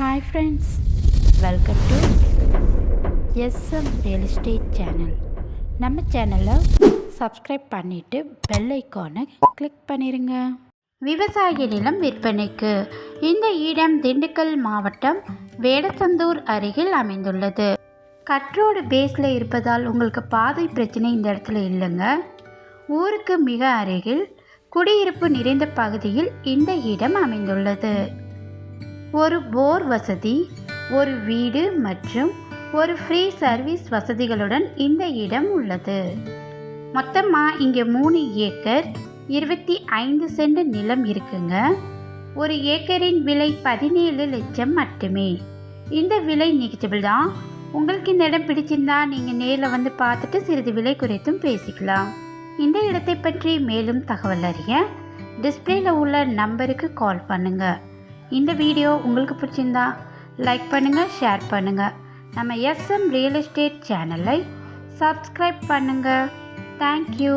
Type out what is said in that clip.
Hi friends welcome to SM real estate channel நம்ம சேனலை subscribe பண்ணிவிட்டு பெல் ஐக்கானை கிளிக் பண்ணிடுங்க விவசாய நிலம் விற்பனைக்கு இந்த இடம் திண்டுக்கல் மாவட்டம் வேடசந்தூர் அருகில் அமைந்துள்ளது. கட்ரோடு பேஸில் இருப்பதால் உங்களுக்கு பாதை பிரச்சனை இந்த இடத்துல இல்லைங்க. ஊருக்கு மிக அருகில் குடியிருப்பு நிறைந்த பகுதியில் இந்த இடம் அமைந்துள்ளது. ஒரு போர் வசதி ஒரு வீடு மற்றும் ஒரு ஃப்ரீ சர்வீஸ் வசதிகளுடன் இந்த இடம் உள்ளது. மொத்தமாக இங்கே மூணு ஏக்கர் இருபத்தி ஐந்து சென்ட் நிலம் இருக்குங்க. ஒரு ஏக்கரின் விலை பதினேழு லட்சம் மட்டுமே. இந்த விலை நெகிச்சபிள் தான். உங்களுக்கு இந்த இடம் பிடிச்சிருந்தா நீங்கள் நேரில் வந்து பார்த்துட்டு சிறிது விலை குறைத்தும் பேசிக்கலாம். இந்த இடத்தை பற்றி மேலும் தகவல் அறிய டிஸ்பிளேல உள்ள நம்பருக்கு கால் பண்ணுங்கள் இந்த வீடியோ உங்களுக்கு பிடிச்சிருந்தா லைக் பண்ணுங்கள் ஷேர் பண்ணுங்கள் நம்ம எஸ்எம் ரியல் எஸ்டேட் சேனலை சப்ஸ்கிரைப் பண்ணுங்கள் தேங்க்யூ